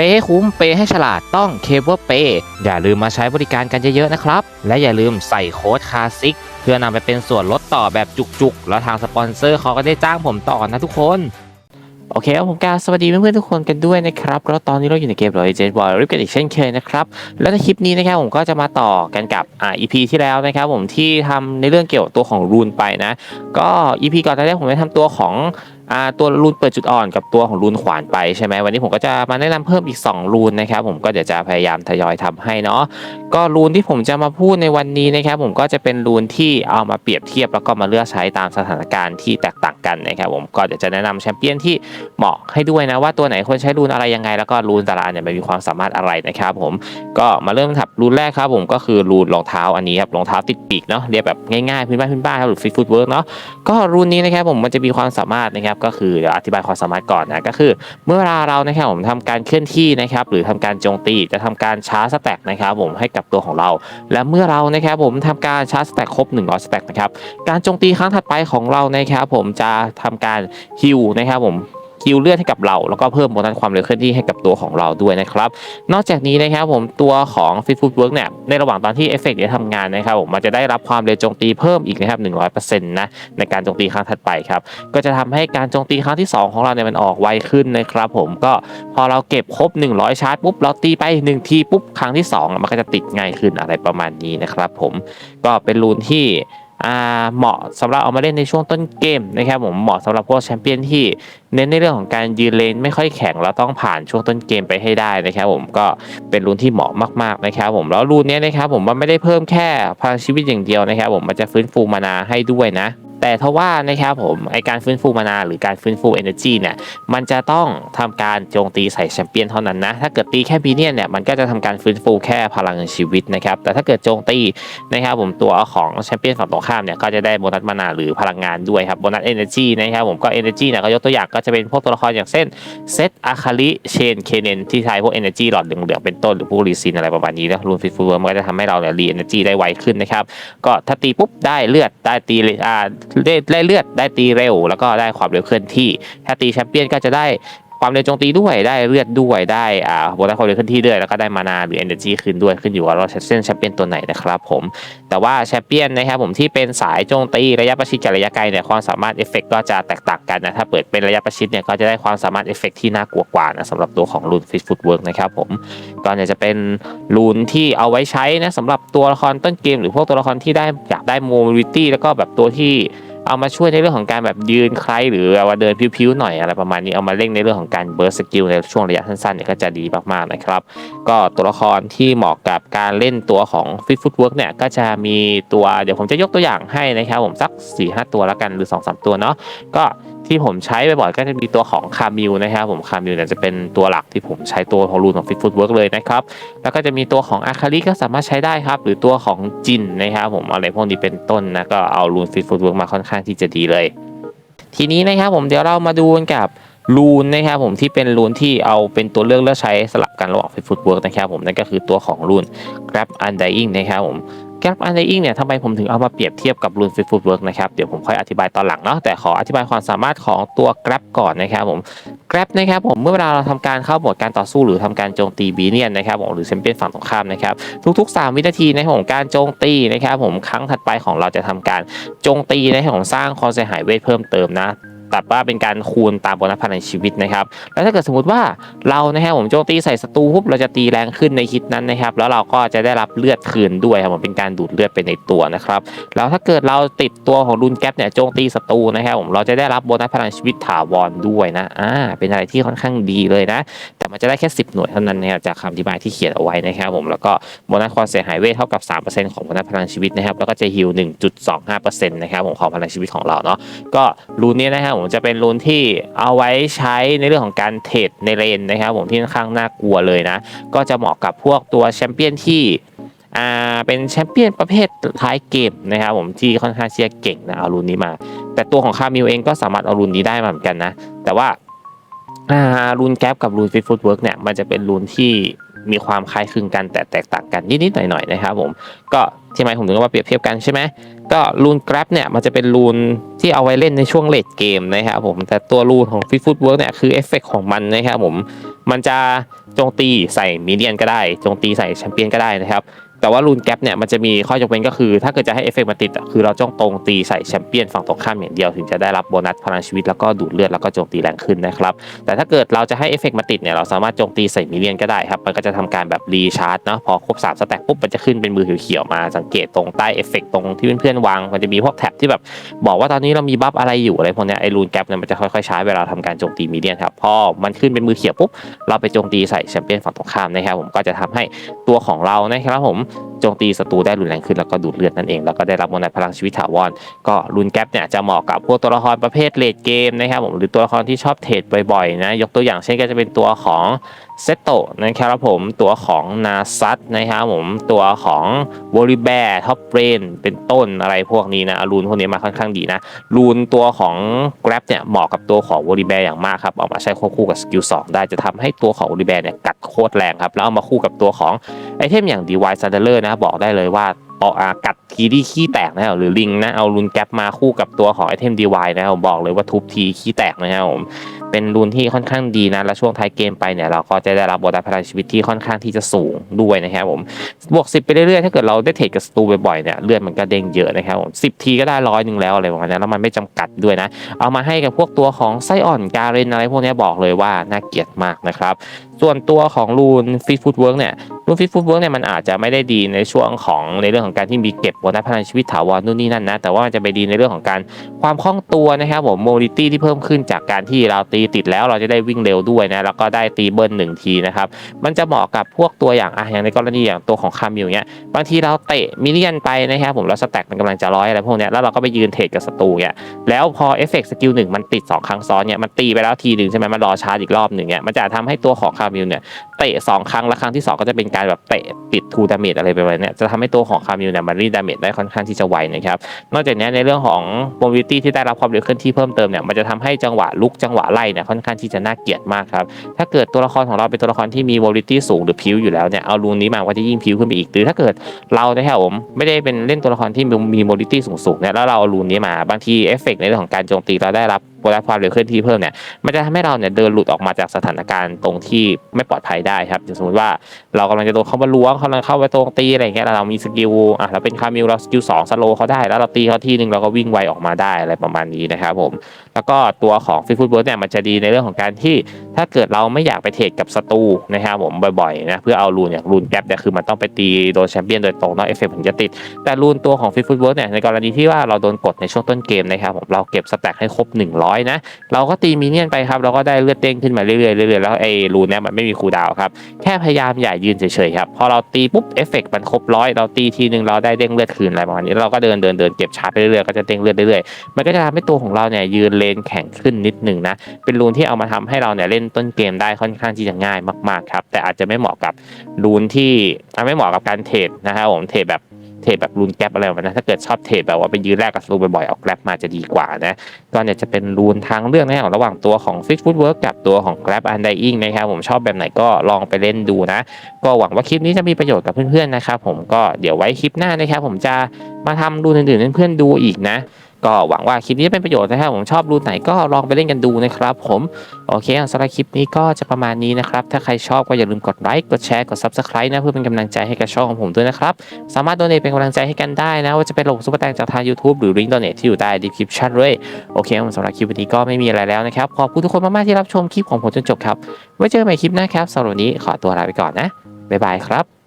เปย์ให้คุ้มเปย์ให้ฉลาดต้องเคเบิลเปย์อย่าลืมมาใช้บริการกันเยอะๆนะครับ และอย่าลืมใส่โค้ดคลาสิกเพื่อนำไปเป็นส่วนลดต่อแบบจุกๆ แล้วทางสปอนเซอร์เขาก็ได้จ้างผมต่อนะทุกคนโอเคครับผมกาสวัสดีเพื่อนๆทุกคนกันด้วยนะครับแล้วตอนนี้เราอยู่ในเกมรอยเจนบอยริบกันอีกเช่นเคยนะครับ แล้วในคลิปนี้นะครับผมก็จะมาต่อกันกับอ่า EP ที่แล้วนะครับผมที่ทำในเรื่องเกี่ยวกับตัวของรูนไปนะ ก็ EP ก่อนหน้านี้ผมได้ทำตัวของ ตัวรูนเปิดจุดอ่อนกับตัวของรูนขวานไปใช่ไหมวันนี้ผมก็จะมาแนะนำเพิ่มอีก 2 รูนนะครับผมก็เดี๋ยวจะพยายามทยอยทำให้เนาะก็รูนที่ผมจะมาพูดในวันนี้นะครับผมก็จะเป็นรูนที่เอามาเปรียบเทียบแล้วก็มาเลือกใช้ตามสถานการณ์ที่แตกต่างกันนะครับผมก็เดี๋ยวจะแนะนำแชมเปี้ยนที่เหมาะให้ด้วยนะว่าตัวไหนควรใช้รูนอะไรยังไง แล้วก็รูนแต่ละอันเนี่ยมันมีความสามารถอะไรนะครับผมก็มาเริ่มถับรูนแรกครับผมก็คือรูนรองเท้าอันนี้ครับรองเท้าติดปีกเนาะเรียกแบบง่ายๆพื้นบ้านพื้นบ้านครับหรือฟิตฟุตเวิร์กเนาะก็รุ่นนี้นะครับผมมันจะมีความสามารถนะครับก็คือเดี๋ยวอธิบายความสามารถก่อนนะก็คือ เมื่อเวลาเรานะครับผมทำการเคลื่อนที่นะครับหรือทำการโจมตีจะทำการชาร์จสแต็กนะครับผมให้กับตัวของเรา และเมื่อเรานะครับผมทำการชาร์จสแต็กครบ100สแต็กนะครับการโจมตีครั้งถัดไปของเรานะครับผมจะทำการฮิวนะครับผม ฮิวเลือดให้กับเรา แล้วก็เพิ่มโบนัสความเร็วเคลื่อนที่ให้กับตัวของเราด้วยนะครับ นอกจากนี้นะครับผมตัวของ Fit Foot Work เนี่ยในระหว่างตอนที่เอฟเฟกต์เนี่ยทำงานนะครับผมมันจะได้รับความเร็วโจมตีเพิ่มอีกนะครับ100%นะในการโจมตีครั้งถัดไปครับก็จะทำให้การโจมตีครั้งที่ 2 ของเราเนี่ยมันออกไวขึ้นนะครับผมก็พอเราเก็บครบ 100 ชาร์จปุ๊บเราตีไป 1 ทีปุ๊บครั้งที่ 2 มันก็จะติดง่ายขึ้นอะไรประมาณนี้นะครับผมก็เป็นรูนที่ เหมาะสำหรับเอามาเล่นในช่วงต้นเกมนะครับผมเหมาะสำหรับพวกแชมเปี้ยนที่เน้นในเรื่องของการยืนเลนไม่ค่อยแข็งเราต้องผ่านช่วงต้นเกมไปให้ได้นะครับผมก็เป็นรุ่นที่เหมาะมากๆนะครับผมแล้วรุ่นนี้นะครับผมมันไม่ได้เพิ่มแค่พลังชีวิตอย่างเดียวนะครับผมมันจะฟื้นฟูมานาให้ด้วยนะ แต่ทว่านะครับผมไอการฟื้นฟูมานาหรือการฟื้นฟู energy เนี่ยมันจะต้องทำการโจมตีใส่แชมเปี้ยนเท่านั้นนะถ้าเกิดตีแค่บีเนียนเนี่ยมันก็จะทำการฟื้นฟูแค่พลังชีวิตนะครับแต่ถ้าเกิดโจมตีนะครับผมตัวของแชมเปี้ยนฝั่งตรงข้ามเนี่ยก็จะได้โบนัสมานาหรือพลังงานด้วยครับโบนัส energy นะครับผมก็ energy เนี่ยก็ยกตัวอย่างก็จะเป็นพวกตัวละครอย่างเช่นเซตอาคาริเชนเคเนนที่ใช้พวก energy หลอดเหลืองๆเป็นต้นหรือพวกรีซินอะไรประมาณนี้นะรูนฟิฟูมันก็จะทำให้เราเนี่ยรี energy ได้ไวขึ้นนะครับก็ถ้าตีปุ๊บได้เลือดได้ตีอ่าได้เลือดได้ตีเร็ว แล้วก็ได้ความเร็วเคลื่อนที่ ถ้าตีแชมเปี้ยนก็จะได้ ความเร็วโจมตีด้วยได้เลือดด้วยได้อ่าโบนัสความเร็วเคลื่อนที่ด้วยแล้วก็ได้มานาหรือ energy ขึ้นด้วยขึ้นอยู่ว่าเราเส้นแชมเปี้ยนตัวไหนนะครับผมแต่ว่าแชมเปี้ยนนะครับผมที่เป็นสายโจมตีระยะประชิดกับระยะไกลเนี่ยความสามารถเอฟเฟกก็จะแตกต่างกันนะถ้าเปิดเป็นระยะประชิดเนี่ยก็จะได้ความสามารถเอฟเฟกที่น่ากลัวกว่านะสำหรับตัวของรูนฟิตฟุตเวิร์กนะครับผมก็เนี่ยจะเป็นรูนที่เอาไว้ใช้นะสำหรับตัวละครต้นเกม หรือพวกตัวละครที่ได้อยากได้โมบิลิตี้แล้วก็แบบตัวที่ เอามาช่วยในเรื่องของการแบบยืนใครหรือว่าเดินพิ้วๆหน่อยอะไรประมาณนี้เอามาเร่งในเรื่องของการเบิร์สสกิลในช่วงระยะสั้นๆเนี่ยก็จะดีมากๆนะครับ ก็ตัวละครที่เหมาะกับการเล่นตัวของฟิตฟุตเวิร์กเนี่ยก็จะมีตัวเดี๋ยวผมจะยกตัวอย่างให้นะครับผมสัก4-5ตัวแล้วกันหรือ 2-3 ตัวเนาะก็ ที่ผมใช้บ่อยๆก็จะมีตัวของคามิวนะครับผมคามิวเนี่ยจะเป็นตัวหลักที่ผมใช้ตัวของรูนของ Fit Footwork เลยนะครับ แล้วก็จะมีตัวของอาคาริก็สามารถใช้ได้ครับ หรือตัวของจินนะครับผมอะไรพวกนี้เป็นต้นนะก็เอารูนฟิตฟุตเวิร์กมาค่อนข้างที่จะดีเลย ทีนี้นะครับผมเดี๋ยวเรามาดูกันกับรูนนะครับผมที่เป็นรูนที่เอาเป็นตัวเลือกเลือกใช้สลับกันระหว่างฟิตฟุตเวิร์กนะครับผมนั่นก็คือตัวของรูน Grab Undying นะครับผม Grab Undying เนี่ยทำไมผมถึงเอามาเปรียบเทียบกับรูนฟิฟุตเวิร์กนะครับเดี๋ยวผมค่อยอธิบายตอนหลังเนาะแต่ขออธิบายความสามารถของตัว Grab ก่อนนะครับผม Grab นะครับผมเมื่อเวลาเราทำการเข้าโหมดการต่อสู้หรือทำการโจมตีบีเนียนนะครับผมหรือแชมเปียนฝั่งตรงข้ามนะครับทุกๆ 3 วินาทีนะครับผมการโจมตีนะครับผมครั้งถัดไปของเราจะทำการโจมตีนะครับผมสร้างความเสียหายเวทเพิ่มเติมนะ แต่ว่าเป็นการคูณตามโบนัสพลังชีวิตนะครับ แล้วถ้าเกิดสมมติว่าเรานะครับผมโจมตีใส่ศัตรูปุ๊บเราจะตีแรงขึ้นในฮิตนั้นนะครับ แล้วเราก็จะได้รับเลือดคืนด้วยครับผมเป็นการดูดเลือดไปในตัวนะครับ แล้วถ้าเกิดเราติดตัวของรุนแก๊ปเนี่ยโจมตีศัตรูนะครับผมเราจะได้รับโบนัสพลังชีวิตถาวรด้วยนะอ่าเป็นอะไรที่ค่อนข้างดีเลยนะ แต่มันจะได้แค่ 10 หน่วยเท่านั้นนะครับจากคำอธิบายที่เขียนเอาไว้นะครับผมแล้วก็โบนัสความเสียหายเวทเท่ากับ 3%ของโบนัสพลังชีวิตนะครับแล้วก็จะฮิล1.25%นะครับผมของพลังชีวิตของเราเนาะก็รูนนี้นะครับผมจะเป็นรูนที่เอาไว้ใช้ในเรื่องของการเทรดในเลนนะครับผมที่ค่อนข้างน่ากลัวเลยนะ ก็จะเหมาะกับพวกตัวแชมเปี้ยนที่อ่าเป็นแชมเปี้ยนประเภทท้ายเกมนะครับผมที่ค่อนข้างเชียร์เก่งนะเอารูนนี้มา แต่ตัวของคามิลเองก็สามารถเอารูนนี้ได้มาเหมือนกันนะ แต่ว่าอ่ารูนแก๊ปกับรูนฟิตฟุตเวิร์กเนี่ยมันจะเป็นรูนที่มีความคล้ายคลึงกันแต่แตกต่างกันนิดๆหน่อยๆนะครับผมก็ ที่หมายผมถึงว่าเปรียบเทียบกันใช่ไหมก็รูนกราฟเนี่ยมันจะเป็นรูนที่เอาไว้เล่นในช่วงเลดเกมนะครับผมแต่ตัวรูนของฟิตฟุตเวิร์กเนี่ยคือเอฟเฟกของมันนะครับผมมันจะโจมตีใส่มิเดียนก็ได้โจมตีใส่แชมเปี้ยนก็ได้นะครับ แต่ว่ารูนแกปเนี่ยมันจะมีข้อยกเว้นก็คือ ถ้าเกิดจะให้เอฟเฟกต์มาติดอะคือเราจ้องตรงตีใส่แชมเปี้ยนฝั่งตรงข้ามอย่างเดียวถึงจะได้รับโบนัสพลังชีวิตแล้วก็ดูดเลือดแล้วก็โจมตีแรงขึ้นนะครับ แต่ถ้าเกิดเราจะให้เอฟเฟกต์มาติดเนี่ยเราสามารถโจมตีใส่มิเลียนก็ได้ครับมันก็จะทำการแบบรีชาร์จเนาะพอครบ3สแต็กปุ๊บมันจะขึ้นเป็นมือเขียวๆมาสังเกตตรงใต้เอฟเฟกต์ตรงที่เพื่อนๆวางมันจะมีพวกแท็บที่แบบบอกว่าตอนนี้เรามีบัฟอะไรอยู่อะไรพวกเนี้ยไอ้รูนแกปเนี่ยมันจะค่อยๆใช้เวลาทำการโจมตีมิเลียนครับพอมันขึ้นเป็นมือเขียวปุ๊บเราไปโจมตีใส่แชมเปี้ยนฝั่งตรงข้ามนะครับผมก็จะทำให้ตัวของเรานะครับผมโจมตีศัตรูได้รุนแรงขึ้นแล้วก็ดูดเลือดนั่นเอง แล้วก็ได้รับโบนัสพลังชีวิตถาวร ก็รุนแก๊ปเนี่ยจะเหมาะกับพวกตัวละครประเภทเลดเกมนะครับผมหรือตัวละครที่ชอบเทรดบ่อยๆนะยกตัวอย่างเช่นก็จะเป็นตัวของเซตโตนะครับผมตัวของนาซัตนะครับผมตัวของวอริแบร์ท็อปเรนเป็นต้นอะไรพวกนี้นะรูนพวกนี้มาค่อนข้างดีนะรูนตัวของ Grab เนี่ยเหมาะกับตัวของวอริแบร์อย่างมากครับเอามาใช้ควบคู่กับสกิล2ได้จะทำให้ตัวของวอริแบร์เนี่ยกัดโคตรแรงครับแล้วเอามาคู่กับตัวของ ไอเทมอย่าง d y s a d l e r นะบอกได้เลยว่าออกอากัดทีที่ขี้แตกนะครับหรือลิงนะเอารุนแก๊ปมาคู่กับตัวของไอเทม DY นะครับผมบอกเลยว่าทุบทีขี้แตกนะครับผมเป็นรุนที่ค่อนข้างดีนะและช่วงท้ายเกมไปเนี่ยเราก็จะได้รับโบนัสพลังชีวิตที่ค่อนข้างที่จะสูงด้วยนะครับผมบวก 10 ไปเรื่อยๆถ้าเกิดเราได้เทรดกับสตูบ่อยๆเนี่ยเลือดมันก็เด้งเยอะนะครับผม10ทีก็ได้ร้อยหนึ่งแล้วอะไรประมาณนั้แล้วมันไม่จำกัดด้วยนะ เอามาให้กับพวกตัวของไส้อ่อนการเรนอะไรพวกนี้บอกเลยว่าน่าเกลียดมากนะครับ ส่วนตัวของรูนฟิตฟุตเวิร์กเนี่ยรูนฟิตฟุตเวิร์กเนี่ยมันอาจจะไม่ได้ดีในช่วงของในเรื่องของการที่มีเก็บโบนัสพลังชีวิตถาวรนู่นนี่นั่นนะ แต่ว่ามันจะไปดีในเรื่องของการความคล่องตัวนะครับผมโมบิลิตี้ที่เพิ่มขึ้นจากการที่เราตีติดแล้วเราจะได้วิ่งเร็วด้วยนะแล้วก็ได้ตีเบิร์นหนึ่งทีนะครับมันจะเหมาะกับพวกตัวอย่างอะอย่างในกรณีอย่างตัวของคามิลเนี่ยบางทีเราเตะมิเลียนไปนะครับผมแล้วสแต็กมันกำลังจะร้อยอะไรพวกเนี้ยแล้วเราก็ไปยืนเทรดกับศัตรูเนี่ยแล้วพอเอฟเฟกต์สกิลหนึ่งมันติด 2 ครั้งซ้อนเนี่ยมันตีไปแล้วทีหนึ่งใช่ไหมมันรอชาร์จอีกรอบหนึ่งเนี่ยมันจะทำให้ตัวของคาามิลเนี่ยเตะ2ครั้งและครั้งที่ 2 ก็จะเป็นการแบบเตะติดทูดาเมจอะไรไปเลยเนี่ยจะทำให้ตัวของคามิลเนี่ยมันรีดาเมจได้ค่อนข้างที่จะไวนะครับนอกจากนี้ในเรื่องของโมบิลิตี้ที่ได้รับความเร็วเคลื่อนที่เพิ่มเติมเนี่ยมันจะทำให้จังหวะลุกจังหวะไล่เนี่ยค่อนข้างที่จะน่าเกลียดมากครับถ้าเกิดตัวละครของเราเป็นตัวละครที่มีโมบิลิตี้สูงหรือพิ้วอยู่แล้วเนี่ยเอารูนนี้มาก็จะยิ่งพิ้วขึ้นไปอีกหรือถ้าเกิดเรานะครับผมไม่ได้เป็นเล่นตัวละครที่มีโมบิลิตี้สูงๆเนี่ยแล้วเราเอารูนนี้มาบางทีเอฟเฟกต์ในเรื่องของการโจมตีเราได้รับโบนัสความเร็วเคลื่อนที่เพิ่มเนี่ยมันจะทำให้เราเนี่ยเดินหลุดออกมาจากสถานการณ์ตรงที่ไม่ปลอดภัยได้ครับสมมติว่าเรากำลังจะโดนเข้ามาล้วงเขากำลังเข้าไปตรงตีอะไรอย่างเงี้ยเรามีสกิลอะเราเป็นคามิลเราสกิลสองสโลเขาได้ แล้วเราตีเขาทีหนึ่งเราก็วิ่งไวออกมาได้อะไรประมาณนี้นะครับผมแล้วก็ตัวของฟิฟุตเบิร์ดเนี่ยมันจะดีในเรื่องของการที่ถ้าเกิดเราไม่อยากไปเทรดกับศัตรูนะครับผมบ่อยๆนะเพื่อเอารูนอย่างรูนแก๊ปเนี่ยคือมันต้องไปตีโดนแชมเปี้ยนโดยตรงเนาะเอฟเฟกต์ถึงจะติด แต่รูนตัวของฟิฟุตเบิร์ดเนี่ยในกรณีที่ว่าเราโดนกดในช่วงต้นเกมนะครับผมเราเก็บสแต็กให้ครบ100นะ เราก็ตีมินเนี่ยนไปครับ เราก็ได้เลือดเด้งขึ้นมาเรื่อยๆเรื่อยๆแล้วไอ้รูนเนี่ยมันไม่มีคูดาวครับ แค่พยายามอย่ายืนเฉยๆครับพอเราตีปุ๊บเอฟเฟกต์มันครบร้อยเราตีทีนึงเราได้เด้งเลือดคืนอะไรประมาณนี้เราก็เดินเดินเดินเก็บชาร์จไปเรื่อยๆก็จะเด้งเลือดเรื่อยๆมันก็จะทำให้ตัวของเราเนี่ยยืนเลนแข็งขึ้นนิดหนึ่งนะเป็นรูนที่เอามาทำให้เราเนี่ยเล่นต้นเกมได้ค่อนข้างที่จะง่ายมากๆครับแต่อาจจะไม่เหมาะกับรูนที่อะไม่เหมาะกับการเทรดนะครับผมเทรดแบบ รดแบบรูนแกลบอะไรแบบนั้นถ้าเกิดชอบเทรดแบบว่าไปยืนแรกกับรูนบ่อยๆเอาแกลบมาจะดีกว่านะก็เนี่ยจะเป็นรูนทางเรื่อกนะครับระหว่างตัวของ Fit Footwork กับตัวของ Grab Undying นะครับผมชอบแบบไหนก็ลองไปเล่นดูนะ ก็หวังว่าคลิปนี้จะมีประโยชน์กับเพื่อนๆนะครับผมก็เดี๋ยวไว้คลิปหน้านะครับผมจะมาทำรูนอื่นๆเพื่อนๆดูอีกนะ ก็หวังว่าคลิปนี้จะเป็นประโยชน์นะครับผมชอบรูนไหนก็ลองไปเล่นกันดูนะครับผมโอเคสำหรับคลิปนี้ก็จะประมาณนี้นะครับ ถ้าใครชอบก็อย่าลืมกดไลค์กดแชร์กด Subscribe นะเพื่อเป็นกำลังใจให้กับช่องของผมด้วยนะครับ สามารถโดเนทเป็นกำลังใจให้กันได้นะ ว่าจะเป็นระบบซุปเปอร์แตงจากทาง YouTube หรือลิงก์โดเนทที่อยู่ใต้ description เลยโอเคสำหรับคลิปวันนี้ก็ไม่มีอะไรแล้วนะครับขอบคุณทุกคนมากๆที่รับชมคลิปของผมจนจบครับไว้เจอกันใหม่คลิปหน้าครับสำหรับวันนี้ขอตัวลาไปก่อนนะบ๊ายบายครับ